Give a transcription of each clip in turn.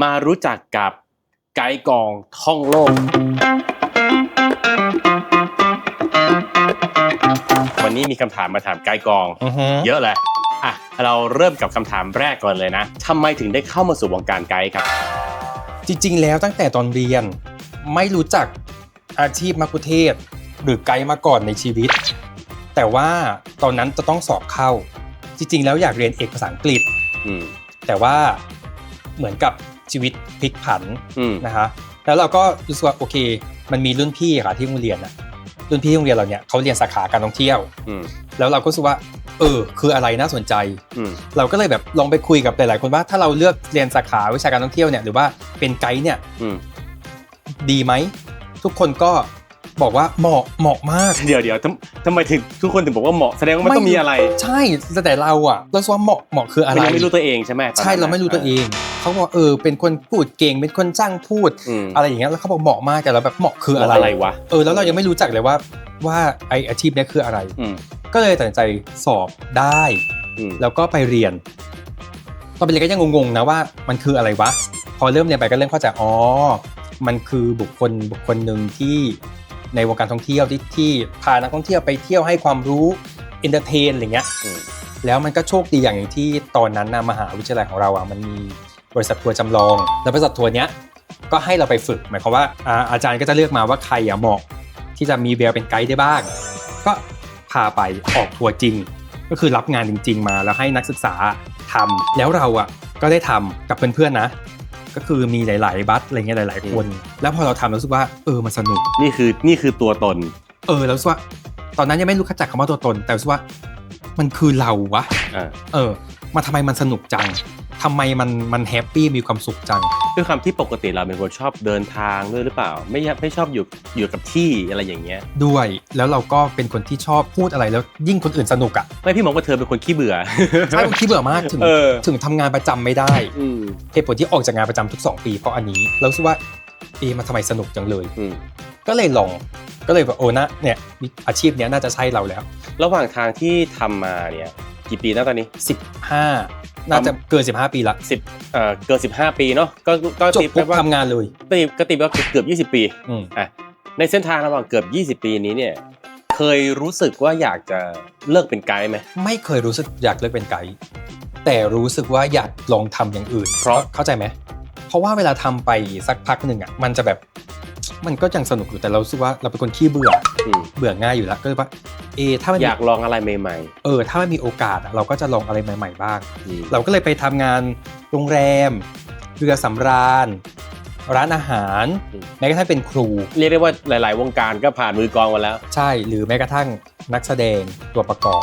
มารู้จักกับไกด์กองท่องโลก วันนี้มีคำถามมาถามไกด์กอง เยอะเลยอะเราเริ่มกับคำถามแรกก่อนเลยนะทำไมถึงได้เข้ามาสู่วงการไกด์ครับ จริงๆ แล้วตั้งแต่ตอนเรียนไม่รู้จักอาชีพมักคุเทศก์หรือไกด์มาก่อนในชีวิต แต่ว่าตอนนั้นจะต้องสอบเข้า จริงๆ แล้วอยากเรียนเอกภาษาอังกฤษอืมแต่ว่าเหมือนกับ ชีวิตพลิกผันอืมนะคะแล้วเราก็รู้สึกว่าโอเค มันมีรุ่นพี่ค่ะที่โรงเรียนนะรุ่นพี่โรงเรียนเราเนี่ยเขาเรียนสาขาการท่องเที่ยวอืมแล้วเราก็รู้สึกว่าเออคืออะไรน่าสนใจอืมเราก็เลยแบบลองไปคุยกับหลายๆคนว่าถ้าเราเลือกเรียนสาขาวิชาการท่องเที่ยวเนี่ยหรือว่าเป็นไกด์เนี่ยอืมดีไหมทุกคนก็ บอกว่าเหมาะเหมาะมาก เดี๋ยวเดี๋ยวทำทำไมถึงทุกคนถึงบอกว่าเหมาะแสดงว่ามันต้องมีอะไรใช่แต่เราอะเราคิดว่าเหมาะเหมาะคืออะไรมันยังไม่รู้ตัวเองใช่ไหมตอนนั้นใช่เราไม่รู้ตัวเองเขาบอกเออเป็นคนพูดเก่งเป็นคนจ้างพูดอืมอะไรอย่างเงี้ยแล้วเขาบอกเหมาะมากแต่เราแบบเหมาะคือคืออะไรอะไรวะเออแล้วเรายังไม่รู้จักเลยว่าว่าไออาชีพเนี้ยคืออะไรอืมก็เลยตัดสินใจสอบได้อืมแล้วก็ไปเรียนตอนไปเรียนก็ยังงงๆนะว่ามันคืออะไรวะ พอเริ่มเรียนไปก็เริ่มเข้าใจอ๋อมันคือบุคคลบุคคลหนึ่งที่ ในวงการท่องเที่ยวที่ที่พานักท่องเที่ยวไปเที่ยวให้ความรู้เอนเตอร์เทนอะไรเงี้ยอืมแล้วมันก็โชคดีอย่างหนึ่งที่ตอนนั้นนะมหาวิทยาลัยของเราอะมันมีบริษัททัวร์จำลอง แล้วบริษัททัวร์เนี้ยก็ให้เราไปฝึก หมายความว่าอาอาจารย์ก็จะเลือกมาว่าใครอะเหมาะที่จะมีแววเป็นไกด์ได้บ้าง ก็พาไปออกทัวร์จริง ก็คือรับงานจริง ๆ มาแล้วให้นักศึกษาทำแล้วเราอะก็ได้ทำกับเพื่อนๆนะ ก็คือมีหลาย ๆ บัสอะไรเงี้ยหลาย ๆ คน แล้วพอเราทำเรารู้สึกว่าเออมันสนุก นี่คือนี่คือตัวตน เออเรารู้สึกว่า ตอนนั้นยังไม่รู้ขจักคำว่าตัวตน แต่รู้สึกว่า มันคือเราวะ อ่า เออ มาทำไมมันสนุกจัง ทำไมมันมันแฮปปี้มีความสุขจัง ด้วยความที่ปกติเราเป็นคนชอบเดินทางด้วยหรือเปล่า ไม่อยากไม่ชอบอยู่อยู่กับที่อะไรอย่างเงี้ยด้วยแล้วเราก็เป็นคนที่ชอบพูดอะไรแล้วยิ่งคนอื่นสนุกอะไม่พี่มองว่าเธอเป็นคนขี้เบื่อ ใช่ผมคิดเบื่อมากถึงเออ ถึงทำงานประจำไม่ได้อืมเหตุผลที่ออกจากงานประจำทุก 2 ปี เพราะอันนี้เรารู้สึกว่าเอะมันทำไมสนุกจังเลย อืมก็เลยลองก็เลยแบบโอ้นะเนี่ยอาชีพเนี้ยน่าจะใช่เราแล้ว ระหว่างทางที่ทำมาเนี่ยกี่ปีนะตอนนี้ 15 น่าจะเกิน 15 ปีละสิบเอ่อเกินสิบห้าปีเนาะก็ก็จบตีปุ๊บว่าทำงานเลยตีก็ตีว่าเกือบยี่สิบปีอืมอะในเส้นทางระหว่างเกือบยี่สิบปีนี้เนี่ยเคยรู้สึกว่าอยากจะเลิกเป็นไกด์ไหมไม่เคยรู้สึกอยากเลิกเป็นไกด์แต่รู้สึกว่าอยากลองทำอย่างอื่น เพราะเข้าใจไหมเพราะว่าเวลาทำไปสักพักหนึ่งอะมันจะแบบ มันก็ยังสนุกอยู่แต่เรารู้สึกว่าเราเป็นคนขี้เบื่ออืมเบื่อง่ายอยู่แล้วก็เลยว่าเอะถ้ามันอมียากลองอะไรใหม่เออ ถ้ามันมีโอกาสอะเราก็จะลองอะไรใหม่ ๆ บ้างๆอืมเราก็เลยไปทำงานโรงแรม เรือสำราญ ร้านอาหารแม้กระทั่งเป็นครู เรียกได้ว่าหลาย ๆ วงการก็ผ่านมือกองมาแล้ว ใช่หรือแม้กระทั่งนักแสดงตัวประกอบ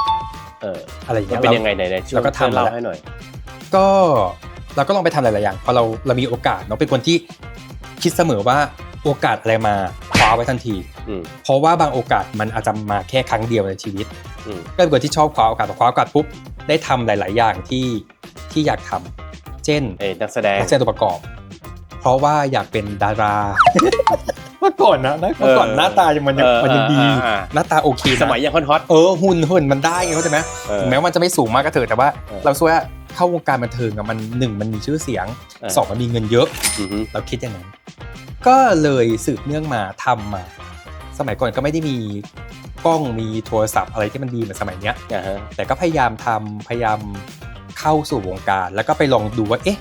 เอออะไรอย่างมัเงี้นยเป็นรายังไงไหนๆช่วยเราก็ทำเล่ามาแล้วให้หน่อย ก็เราก็ลองไปทำหลาย ๆ อย่างพอเราเรามีโอกาสเนาะเป็นคนที่คิดเสมอว่า โอกาสอะไรมาคว้าไว้ทันที อืม เพราะว่าบางโอกาสมันอาจจะมาแค่ครั้งเดียวในชีวิต อืม ก็เป็นคนที่ชอบคว้าโอกาสพอคว้าโอกาสปุ๊บได้ทำหลาย ๆ อย่างที่ที่อยากทำเช่นเอ้ยนักแสดง นักแสดงตัวประกอบ เพราะว่าอยากเป็นดารา เมื่อก่อนนะนะเมื่อก่อนเออหน้าตายังมันยังเออมันยังดี อ่าอ่าหน้าตาโอเคนะสมัยยังฮอตเออหุ่นหุ่นมันได้ไงเข้าใจไหมๆเออ ถึงแม้ว่ามันจะไม่สูงมากก็เถอะแต่ว่า เออ เราคิดว่าเข้าวงการบันเทิงอะมันหนึ่งมันมีชื่อเสียงเออสองมันมีเงินเยอะ อือฮึ เราคิดอย่างนั้น ก็เลยสืบเนื่องมาทำมา สมัยก่อนก็ไม่ได้มีกล้องมีโทรศัพท์อะไรที่มันดีเหมือนสมัยเนี้ยอ่าฮะแต่ก็พยายามทำพยายามเข้าสู่วงการ แล้วก็ไปลองดูว่าเอ๊ะ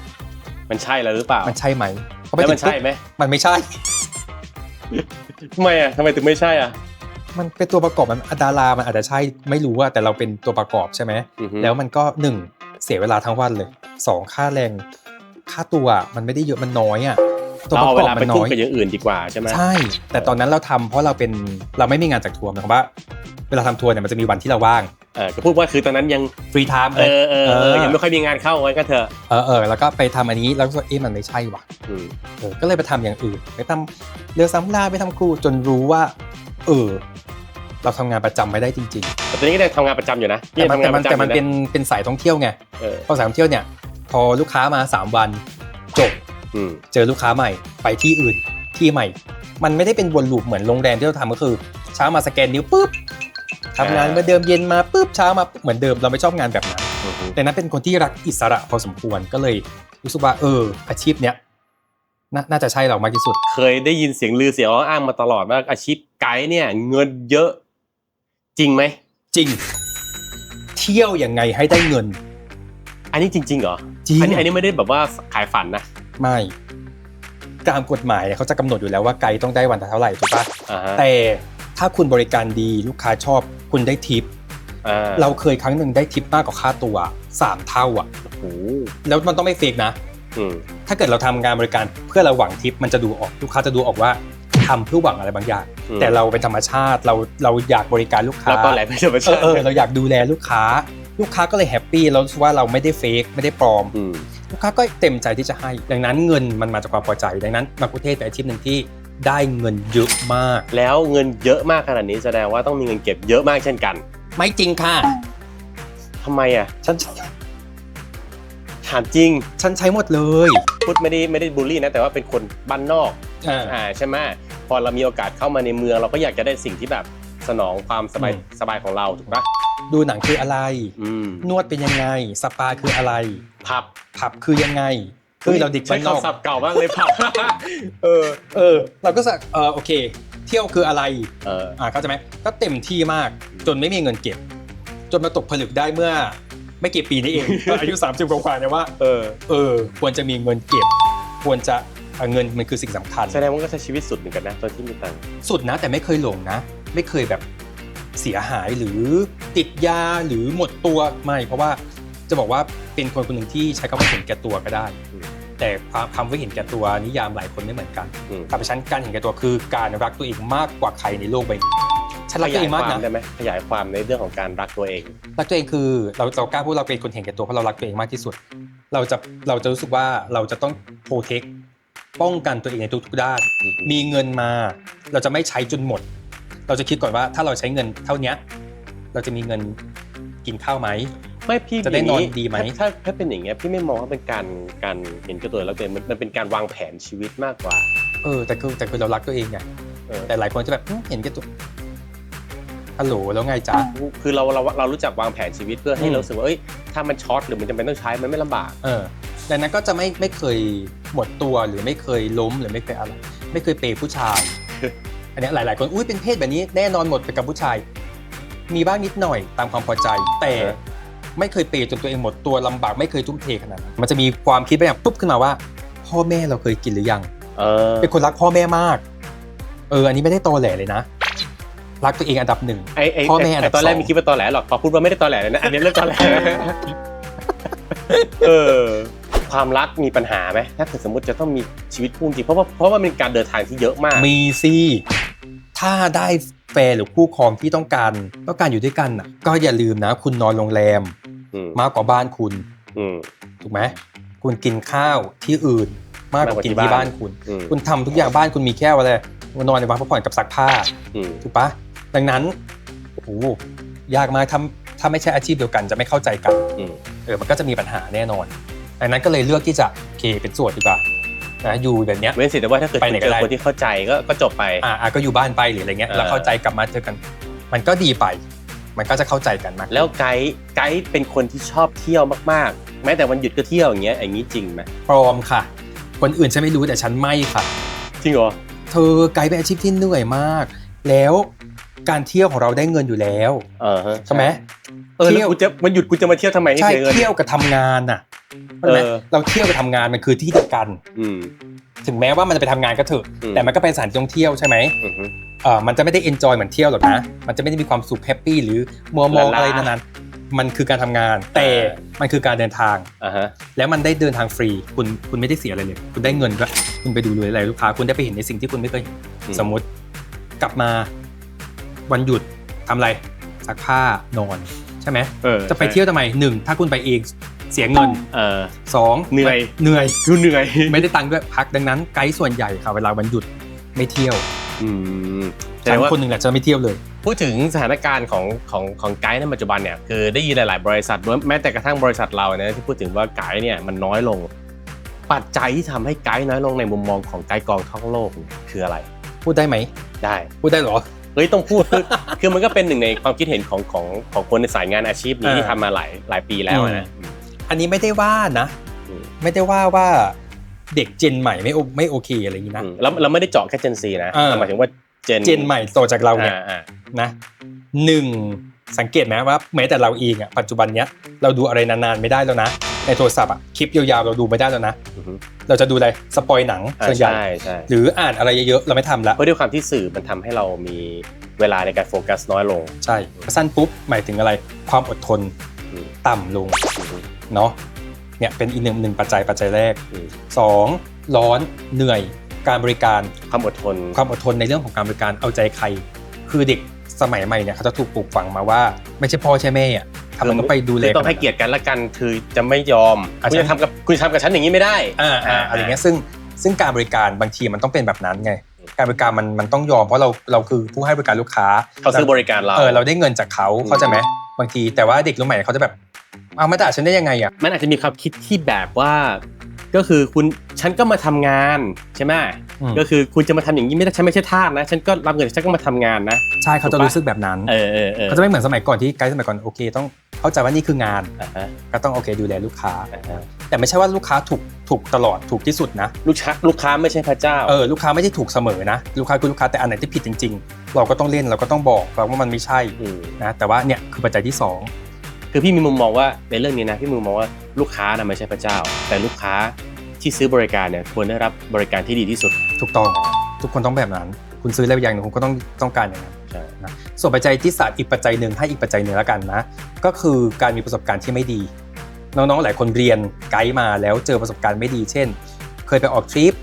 มันใช่แล้วหรือเปล่ามันใช่ไหมพอไปแล้วถึมันงใช่ปุ๊บไหมมันไม่ใช่ ทำไมอะทำไมถึงไม่ใช่อะมันเป็นตัวประกอบมันดารามันอาจจะใช่ไม่รู้ว่าแต่เราเป็นตัวประกอบใช่ไหม อือฮึแล้วมันก็หนึ่งเสียเวลาทั้งวันเลยสองค่าแรง ค่าตัวมันไม่ได้เยอะมันน้อยอะตัว เราประเอากเวอบลาไปมันทุ่น้มอยกับอย่างอื่นดีกว่าใช่ไหมใช่ แต่ตอนนั้นเราทำเพราะเราเป็นเราไม่มีงานจากทัวร์หมายความว่า เวลาทำทัวร์เนี่ยมันจะมีวันที่เราว่างเออก็พูดว่าคือตอนนั้นยังฟรีไทม์เอเลยอเออเอเอออยังไม่ค่อยมีงานเข้าไว้ก็เถอะเออเออแล้วก็ไปทำอันนี้แล้วก็รู้สึกว่าเอ๊ะมันไม่ใช่ว่ะอืมเออก็เลยไปทำอย่างอื่น ไปทำเรือซ้ำลาไปทำครูจนรู้ว่า เออเราทำงานประจำไม่ได้จริงแต่ตอนนี้ก็ได้ทำงานประจำอยู่นะๆแต่มันยังแต่มันทำงาแต่มันระจำอยู่ะเป็นเป็นสายท่องเที่ยวไงเออพอสายท่องเที่ยวเนี่ย พอลูกค้ามาสามวันจบอืม เจอลูกค้าใหม่ไปที่อื่นที่ใหม่ มันไม่ได้เป็นวนลูปเหมือนโรงแรมที่เราทำก็คือ เช้ามาสแกนนิ้วปุ๊บทำงานเหมื่อนเดิมเย็นมาปุ๊บเช้ามาเหมือนเดิมเราไม่ชอบงานแบบนั้นอือฮึแต่นั้นเป็นคนที่รักอิสระพอสมควรก็เลยรู้สึกว่าเออ อาชีพเนี้ยนาน่าจะใช่เรามากที่สุด เคยได้ยินเสียงลือเสียงอ้างมาตลอดว่าอาชีพไกด์เนี่ย เงินเยอะ จริงไหมจริง เที่ยวยังไงให้ได้เงิน อันนี้จริง ๆ เหรอจริงอันนี้อันนี้ไม่ได้แบบว่าขายฝันนะ ไม่ ตามกฎหมายเขาจะกำหนดอยู่แล้วว่าไกด์ต้องได้วันละเท่าไหร่ถูกปะอ่าฮะแต่ถ้าคุณบริการดีลูกค้าชอบคุณได้ทิปอ่าเราเคยครั้งหนึ่งได้ทิปมากกว่าค่าตัวสามเท่าอะโอ้โหแล้วมันต้องไม่เฟกนะอืมถ้าเกิดเราทำงานบริการเพื่อเราหวังทิปมันจะดูออกลูกค้าจะดูออกว่าทำเพื่อหวังอะไรบางอย่างอืมแต่เราเป็นธรรมชาติเราเราอยากบริการลูกค้าแล้วตอนไหนไม่ใช่ไม่เอใช่อเออเราอยากดูแลลูกค้า ลูกค้าก็เลยแฮปปี้เรารู้สึกว่าเราไม่ได้เฟกไม่ได้ปลอมอืม ลูกค้าก็เต็มใจที่จะให้ ดังนั้นเงินมันมาจากความพอใจ ดังนั้นมาคุเทศเป็นอาชีพหนึ่งที่ได้เงินเยอะมาก แล้วเงินเยอะมากขนาดนี้แสดงว่าต้องมีเงินเก็บเยอะมากเช่นกัน ไม่จริงค่ะ ทำไมอะ ฉันถามจริง ฉันใช้หมดเลยพูดไม่ได้ไม่ได้บูลลี่นะ แต่ว่าเป็นคนบ้านนอก อ่า อ่าใช่ไหมพอเรามีโอกาสเข้ามาในเมือง เราก็อยากจะได้สิ่งที่แบบสนองความสบายอืมสบายของเราถูกปะ ดูหนังคืออะไร อืมนวดเป็นยังไง สปาคืออะไร ผับผับคือยังไงคือเราเด็กบ้านนอกใช้คำศัพท์เก่ามากเลยผับ เออ เออ เราก็จะเออโอเค เที่ยวคืออะไร เออ อ่าเข้าใจไหมก็เต็มที่มากจนไม่มีเงินเก็บ จนมาตกผลึกได้เมื่อ ไม่กี่ปีนี้เองอายุ 30 กว่าๆเนี่ยว่าเออ เออ ควรจะมีเงินเก็บ ควรจะเอ่อเงินมันคือสิ่งสำคัญ แสดงว่าก็ใช้ชีวิตสุดเหมือนกันนะตอนที่มีตังค์สุดนะแต่ไม่เคยหลงนะ ไม่เคยแบบ เสียหายหรือติดยาหรือหมดตัวไม่ เพราะว่าจะบอกว่าเป็นคนคนหนึ่งที่ใช้คำว่าเห็นแก่ตัวก็ได้ แต่ความคำว่าเห็นแก่ตัวนิยามหลายคนไม่เหมือนกันอืมแต่ฉันการเห็นแก่ตัวคือการรักตัวเองมากกว่าใครในโลกใบนี้ฉันรักขตัวยาเอยงามกคามนะได้ไหมขยายความในเรื่องของการรักตัวเอง รักตัวเองคือเราเรากล้าพูดเราเป็นคนเห็นแก่ตัวเพราะเรารักตัวเองมากที่สุด เราจะเราจะรู้สึกว่าเราจะต้องโปรเทคป้องกันตัวเองในทุกๆด้าน มีเงินมา เราจะไม่ใช้จนหมด เราจะคิดก่อนว่าถ้าเราใช้เงินเท่าเนี้ยเราจะมีเงินกินข้าวไหมไม่พี่จะได้นอนดีไหมถ้าถ้าถ้าเป็นอย่างเงี้ยพี่ไม่มองว่าเป็นการการเห็นแก่ตัวแล้วตัวเองมันมันเป็นการวางแผนชีวิตมากกว่า เออ แต่คือแต่คือเรารักตัวเองไงเออแต่หลายคนจะแบบหึเห็นแก่ตัวฮัลโหลแล้วไงจ๊ะคือเราเราเรารู้จักวางแผนชีวิตเพื่อให้อืมเรารู้สึกว่าเอ้ยถ้ามันช็อตหรือมันจำเป็นต้องใช้มันไม่ลำบากเออดังนั้นก็จะไม่ไม่เคยหมดตัวหรือไม่เคยล้มหรือไม่เคยอะไรไม่เคยเปย์ผู้ชาย อันเนี้ยหลาย ๆ คนอุ้ยเป็นเพศแบบนี้แน่นอนหมดไปกับผู้ชาย มีบ้างนิดหน่อยตามความพอใจ แต่เออไม่เคยเปย์จนตัวเองหมดตัวลำบากไม่เคยทุ่มเทขนาดนั้นมันจะมีความคิดไปอย่างปุ๊บขึ้นมาว่า พ่อแม่เราเคยกินหรือยัง เออเป็นคนรักพ่อแม่มาก เออ อันนี้ไม่ได้โตแหลเลยนะ รักตัวเองอันดับหนึ่ง ไอ้ไอ้พ่อแม่อันดัไอ้บตอนแรกสองมีคิดว่าตอแหลหรอกพอพูดว่าไม่ได้ตอแหลเลยนะอันนี้เริ่มตอแหลเออความรักมีปัญหาไหมถ้าเกิดสมมติจะต้องมีชีวิตคู่จริงเพราะว่าเพราะว่ามันเป็นการเดินทางที่เยอะมาก มีสิ ถ้าได้แฟนหรือคู่ครองที่ต้องการต้องการอยู่ด้วยกันน่ะ ก็อย่าลืมนะ คุณนอนโรงแรมอืมมากกว่าบ้านคุณอืม ถูกไหมคุณกินข้าวที่อื่นมากกว่ากินที่บ้านคุณ อืม คุณทำทุกอย่างบ้านคุณมีแค่ว่าอะไรนอนในบ้านพักผ่อนกับซักผ้า อืม ถูกปะดังนั้นโอ้โหยากมากถ้าถ้าไม่ใช่อาชีพเดียวกันจะไม่เข้าใจกันอืม เออมันก็จะมีปัญหาแน่นอนดังนั้นก็เลยเลือกที่จะโอเคเป็นโสวดดีกว่า นะอยู่แบบเนี้ยเว้นสิแต่ว่าถ้าเกิดไปคุไหนณก็เจอได้คนที่เข้าใจก็ก็จบไปอ่าอ่าก็อยู่บ้านไปหรืออะไรเงี้ยเออแล้วเข้าใจกลับมาเจอกัน มันก็ดีไป มันก็จะเข้าใจกันมากแล้วไกด์ไกด์เป็นคนที่ชอบเที่ยวมากๆ แม้แต่วันหยุดก็เที่ยวอย่างเงี้ยอย่างนี้จริงไหมปลอมค่ะ คนอื่นฉันไม่รู้แต่ฉันไม่ค่ะ จริงเหรอเธอไกด์เป็นอาชีพที่เหนื่อยมาก แล้ว การเที่ยวของเราได้เงินอยู่แล้วเออฮะใช่ไหมเออเที่แล้ยววกูจะมันหยุดกูจะมาเที่ยวทำไมให้ใช่เสียเงิน เที่ยวกับทำงานน่ะใช่ไหมเออ เราเที่ยวกับทำงานมันคือที่เดียวกัน อืม ถึงแม้ว่ามันจะไปทำงานก็เถอะอืม แต่มันก็เป็นสถานที่ท่องเที่ยวใช่ไหมอือฮึเออมันจะไม่ได้เอนจอยเหมือนเที่ยวหรอกนะมันจะไม่ได้มีความสุขแฮปปี้หรือมัวมองลาลาอะไรนั้นๆมันคือการทำงาน แต่เออ มันคือการเดินทาง อ่าฮะ แล้วมันได้เดินทางฟรี คุณคุณไม่ได้เสียอะไรเลย คุณได้เงินด้วยคุณไปดูเลยอะไรลูกค้า คุณได้ไปเห็นในสิ่งที่คุณไม่เคยเห็นอืม สมมติกลับมา วันหยุดทำอะไรซักผ้านอน ใช่ไหมเออจะไปเที่ยวทำไมหนึ่งถ้าคุณไปเองเสียเงินเออ สองเหนื่อย เหนื่อยกูเหนื่อยไม่ได้ตังค์ด้วยพักดังนั้นไกด์ส่วนใหญ่ค่ะเวลาวันหยุดไม่เที่ยวอืมแสดฉันงว่าคนหนึ่งแหละจะไม่เที่ยวเลย พูดถึงสถานการณ์ของของของไกด์ในปัจจุบันเนี่ยคือได้ยินหลาย ๆ บริษัทแม้แต่กระทั่งบริษัทเราเนี่ยที่พูดถึงว่าไกด์เนี่ยมันน้อยลง ปัจจัยที่ทำให้ไกด์น้อยลงในมุมมองของไกด์กองท่องโลกเนี่ยคืออะไร พูดได้ไหมได้ พูดได้เหรอเฮ้ยต้องพูดคือคือมันก็เป็นหนึ่งในความคิดเห็นของของของคนในสายงานอาชีพนี้อ่าที่ทำมาหลายหลายปีแล้วอะนะ อันนี้ไม่ได้ว่านะ อืม ไม่ได้ว่าว่าเด็กเจนใหม่ไม่โอไม่โอเคอะไรอย่างนี้นะ อืมแล้วเราไม่ได้เจาะแค่เจนซีนะเออ หมายถึงว่าเจนเจนใหม่ต่อจากเราเนี่ยอ่าอ่า นะหนึ่งสังเกตไหมว่าแม้แต่เราเองอะปัจจุบันเนี้ยเราดูอะไรนานๆไม่ได้แล้วนะ ในโทรศัพท์อะคลิปยาวๆเราดูไม่ได้แล้วนะ อือฮึเราจะดูอะไรสปอยหนังอ่าส่วนใหญ่ใช่ใช่หรืออ่านอะไรเยอะๆเราไม่ทำละเพราะด้วยความที่สื่อมันทำให้เรามีเวลาในการโฟกัสน้อยลง ใช่สั้นปุ๊บหมายถึงอะไรความอดทนอืม ต่ำลงอือฮึ เนาะเนี่ยเป็นอีกหนึ่งหนึ่งปัจจัยปัจจัยแรกอืม สองร้อนเหนื่อยการบริการ ความอดทน ความอดทนในเรื่องของการบริการเอาใจใคร คือเด็กสมัยใหม่เนี่ยเขาจะถูกปลูกฝังมาว่า ไม่ใช่พ่อใช่แม่อะทำไมต้องไปดูแลคือต้องให้นเกียรติกันละกันคือจะไม่ยอมอะคุณใช่จะทำกับคุณจะทำกับฉันอย่างนี้ไม่ได้อ่าอ่าอะไรเงี้ยซึ่งซึ่งการบริการบางทีมันต้องเป็นแบบนั้นไง การบริการมันมันต้องยอมเพราะเราเราคือผู้ให้บริการลูกค้าเขาซื้อบริการเราเออเราได้เงินจากเขาอืมเข้าใจไหมบางทีแต่ว่าเด็กรุ่นใหม่เขาจะแบบเอามาด่าฉันได้ยังไงอะมันอาจจะมีความคิดที่แบบว่า ก็คือคุณฉันก็มาทำงานใช่ไหมอืมก็คือคุณจะมาทำอย่างนี้ไม่ได้ฉันไม่ใช่ทาสนะ ฉันก็รับเงินฉันก็มาทำงานนะ ใช่เขาจะรู้สึกแบบนั้นเออเออเออเขาจะไม่เหมือนสมัยก่อนที่ไกด์สมัยก่อนโอเคต้อง เข้าใจว่านี่คืองาน อ่าฮะก็ต้องโอเคดูแลลูกค้า อ่าฮะแต่ไม่ใช่ว่าลูกค้าถูกถูกตลอดถูกที่สุดนะ ลูกค้าลูกค้าไม่ใช่พระเจ้า เออลูกค้าไม่ได้ถูกเสมอนะ ลูกค้าคือลูกค้าแต่อันไหนที่ผิดจริง ๆ เราก็ต้องเล่นเราก็ต้องบอกเราว่ามันไม่ใช่มนะแต่ว่าเนี่ยคือปัจจัยที่สองคือพี่มีมุมมองว่าในเรื่องนี้นะพี่มีมุมมองว่าลูกค้านะไม่ใช่พระเจ้า แต่ลูกค้าที่ซื้อบริการเนี่ยควรได้รับบริการที่ดีที่สุดถูกต้องทุกคนต้องแบบนั้น คุณซื้ออะไรอย่างหนึ่งคุณก็ต้องต้องการอย่างนั้นใช่นะ ส่วนปัจจัยที่สามอีกปัจจัยหนึ่งให้อีกปัจจัยหนึ่งแล้วกันนะ ก็คือการมีประสบการณ์ที่ไม่ดี น้องๆหลายคนเรียนไกด์มาแล้วเจอประสบการณ์ไม่ดี เช่น เคยไปออกทริป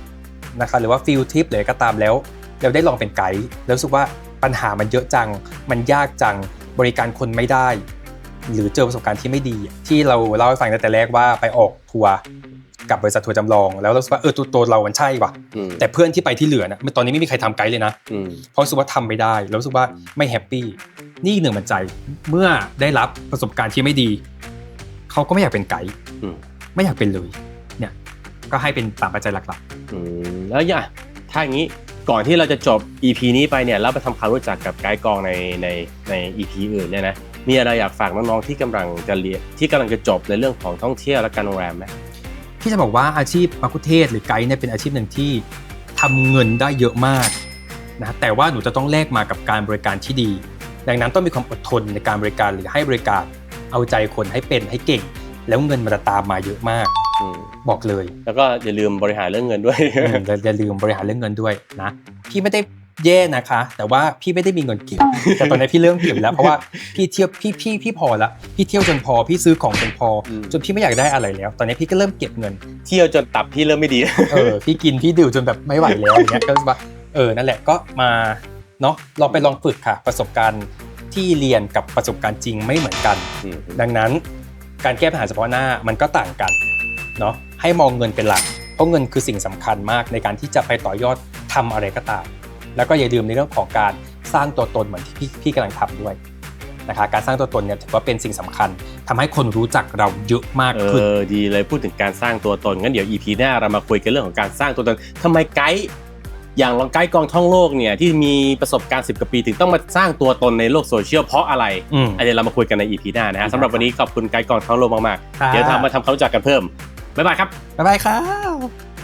นะคะหรือว่าฟิลทริปหรืออะไรก็ตามแล้วเราได้ลองเป็นไกด์แล้วรู้สึกว่าปัญหามันเยอะจัง มันยากจังบริการคนไม่ได้ หรือเจอประสบการณ์ที่ไม่ดี ที่เราเล่าให้ฟังแต่แรกว่าไปออกทัวร์ กับบริษัททัวร์จำลอง แล้วเรารู้สึกว่าเออตัวตัวเรามันใช่ว่ะอืมแต่เพื่อนที่ไปที่เหลือนะตอนนี้ไม่มีใครทำไกด์เลยนะอืมเพราะรู้สึกว่าทำไม่ได้แล้วรู้สึกว่าไม่แฮปปี้นี่อีกหนึ่งปัจจัยเมื่อได้รับประสบการณ์ที่ไม่ดีเขาก็ไม่อยากเป็นไกด์อืมไม่อยากเป็นเลยเนี่ยก็ให้เป็นสามปัจจัยหลักอืมแล้วอย่าถ้าอย่างนี้ก่อนที่เราจะจบ EP นี้ไปเนี่ยเราไปทำความรู้จักกับไกด์กองในในใน EP อื่นเนี่ยนะมีอะไรอยากฝากน้องๆที่กำลังจะเรียนที่กำลังจะจบในเรื่องของท่องเที่ยวและการโรงแรมไหม ๆที่จะบอกว่าอาชีพมัคคุเทศก์หรือไกด์เนี่ยเป็นอาชีพหนึ่งที่ทำเงินได้เยอะมากนะแต่ว่าหนูจะต้องแลกมากับการบริการที่ดี ดังนั้นต้องมีความอดทนในการบริการหรือให้บริการเอาใจคนให้เป็นให้เก่ง แล้วเงินมันจะตามมาเยอะมากอืมบอกเลย แล้วก็อย่าลืมบริหารเรื่องเงินด้วยอืมอย่าอย่าลืมบริหารเรื่องเงินด้วยนะพี่ไม่ได้ แย่นะคะ แต่ว่าพี่ไม่ได้มีเงินเก็บแต่ตอนนี้พี่เริ่มเก็บแล้วเพราะว่าพี่เที่ยวพี่พี่พี่พอละพี่เที่ยวจนพอพี่ซื้อของจนพออมจนพี่ไม่อยากได้อะไรแล้ว ตอนนี้พี่ก็เริ่มเก็บเงิน เที่ยวจนตับพี่เริ่มไม่ดีเออพี่กินพี่ดื่มจนแบบไม่ไหวแล้วอย่างเงี้ยก็รู้สึกว่าเออนั่นแหละก็มาเนาะลองไปลองฝึกค่ะ ประสบการณ์ที่เรียนกับประสบการณ์จริงไม่เหมือนกันอืมดังนั้นการแก้ปัญหาเฉพาะหน้ามันก็ต่างกันเนาะให้มองเงินเป็นหลัก เพราะเงินคือสิ่งสำคัญมากในการที่จะไปต่อยอดทำอะไรก็ตาม แล้วก็อย่าลืมในเรื่องของการสร้างตัวตนเหมือนที่พี่พี่กำลังทำด้วยนะคะการสร้างตัวตนเนี่ยถือว่าเป็นสิ่งสำคัญทำให้คนรู้จักเราเยอะมากเอขึ้นอดีเลยพูดถึงการสร้างตัวตนงั้นเดี๋ยว EP หน้าเรามาคุยกันเรื่องของการสร้างตัวตนทำไมไกด์อย่างลองไกด์กองท่องโลกเนี่ยที่มีประสบการณ์10กว่าปีถึงต้องมาสร้างตัวตนในโลกโซเชียลเพราะอะไรอืมอันนี้เรามาคุยกันใน EP หน้านะฮะสำหรับวันนี้ขอบคุณไกด์กองท่องโลกมากๆเดี๋ยวทำมาทำความรู้จักกันเพิ่มบ๊ายบายครับบ๊ายบายครับ